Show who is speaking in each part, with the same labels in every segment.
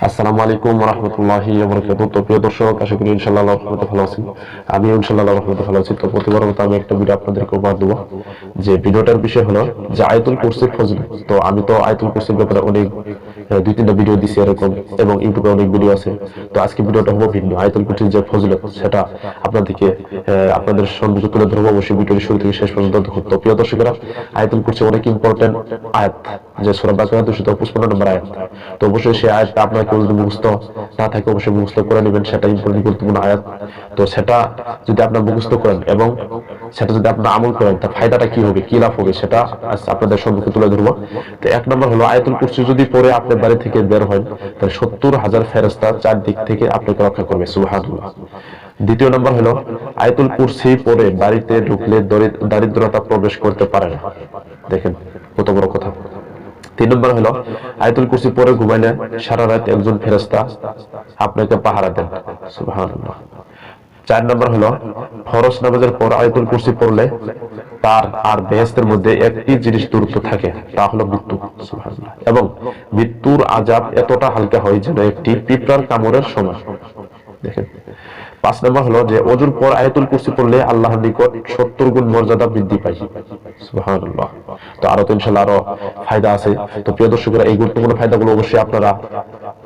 Speaker 1: a আসসালামু আলাইকুম রহমতুল্লাহি তো প্রিয় দর্শক, আশা করি রহমতে ভালো আমি রহমতে ভালো আছি। তো প্রতিবার মতো আমি একটা ভিডিও আপনাদেরকে উপহার দেবো। যে ভিডিওটার বিষয় হলো যে আয়তুল ফজিলত। তো আমি তো আয়তুল ব্যাপারে অনেক দুই তিনটা ভিডিও দিছি এরকম এবং ইউটিউবে অনেক ভিডিও আছে। তো আজকে ভিডিওটা হব ভিন্ন। আয়তুল যে ফজিলত, সেটা আপনাদেরকে আপনাদের তুলে ধরবো। অবশ্যই ভিডিওটি শুরু থেকে শেষ পর্যন্ত দেখুন। তো প্রিয় দর্শকেরা, আয়তুল অনেক ইম্পর্টেন্ট আয়াত। যে সুরা বাকারা দুশো নম্বর আয়াত। তো অবশ্যই সেই আয়াতটা আপনার কেউ যদি মুখস্থ না থাকে, অবশ্যই মুখস্থ করে নেবেন, সেটা ইম্পর্টেন্ট গুরুত্বপূর্ণ আয়াত। তো সেটা যদি আপনার মুখস্থ করেন এবং সেটা যদি আপনার আমল করেন, তার ফায়দাটা কি হবে, কি লাভ হবে, সেটা আপনাদের সম্মুখে তুলে ধরবো। তো এক নম্বর হলো, আয়াতুল কুরসি যদি পরে আপনার বাড়ি থেকে বের হয় তাহলে সত্তর হাজার ফেরস্তা চারদিক থেকে আপনাকে রক্ষা করবে, সুবহানাল্লাহ। দ্বিতীয় নম্বর হলো, আয়াতুল কুরসি পরে বাড়িতে ঢুকলে দারিদ্রতা প্রবেশ করতে পারে না। দেখেন, কত বড় কথা। তিন নম্বর হলো, আয়াতুল কুরসি পরে ঘুমাইলে সারা রাত একজন ফেরেস্তা আপনাকে পাহারা দেন। চার নম্বর হলো, ফরজ নামাজের পর আয়তুল কুরসি পড়লে তার আর বেহেস্তের মধ্যে একটি জিনিস দূরত্ব থাকে, তা হলো মৃত্যু। এবং মৃত্যুর আজাব এতটা হালকা হয় যেন একটি পিঁপড়ার কামড়ের সমান দেখেন পাঁচ নম্বর হলো যে অজুর পর আয়াতুল কুরসি পড়লে আল্লাহর নিকট সত্তর গুণ মর্যাদা বৃদ্ধি সুবহানাল্লাহ। তো আরও তো ইনশাল্লাহ আরও ফায়দা আছে। তো প্রিয় দর্শকরা, এই গুরুত্বপূর্ণ ফায়দাগুলো অবশ্যই আপনারা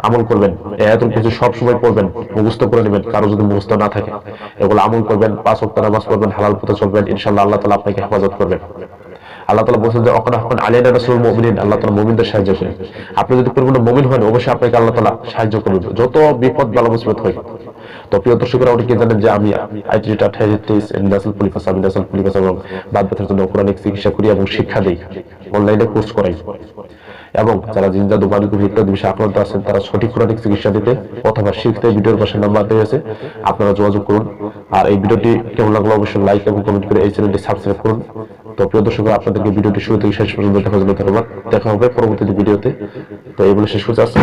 Speaker 1: আমল করবেন। আয়াতুল কুরসি সব সময় পড়বেন, মুখস্থ করে নেবেন, কারও যদি মুখস্থ না থাকে। এগুলো আমল করবেন, পাঁচ ওয়াক্ত নামাজ পড়বেন, হালাল পথে চলবেন ইনশাল্লাহ আল্লাহ তাআলা আপনাকে হেফাজত করবেন আল্লাহ তালা বলছেন যে অখন এখন আলিয়ানা রাসুল মুমিনিন আল্লাহ তালা মুমিনদের সাহায্য করেন। আপনি যদি পরিপূর্ণ মুমিন হন, অবশ্যই আপনাকে আল্লাহ তালা সাহায্য করবেন যত বিপদ বালা মুসিবত হয়। তো প্রিয় দর্শকরা অনেকে জানেন যে আমি আইটিটা আমি এবং বাদ ব্যথার জন্য কোরআনিক চিকিৎসা করি এবং শিক্ষা দিই। অনলাইনে কোর্স করাই। এবং যারা জিন জাদু বাণিজ্য ইত্যাদি বিষয়ে আক্রান্ত আছেন, তারা সঠিক কোরআনিক চিকিৎসা দিতে অথবা শিখতে ভিডিওর পাশে নাম্বার দেওয়া আপনারা যোগাযোগ করুন। আর এই ভিডিওটি কেমন লাগল অবশ্যই লাইক এবং কমেন্ট করে এই চ্যানেলটি সাবস্ক্রাইব করুন। তো প্রিয় দর্শক আপনাদেরকে ভিডিওটি শুরু থেকে শেষ পর্যন্ত দেখার জন্য ধন্যবাদ। দেখা হবে পরবর্তী ভিডিওতে। তো এই বলে শেষ করছি।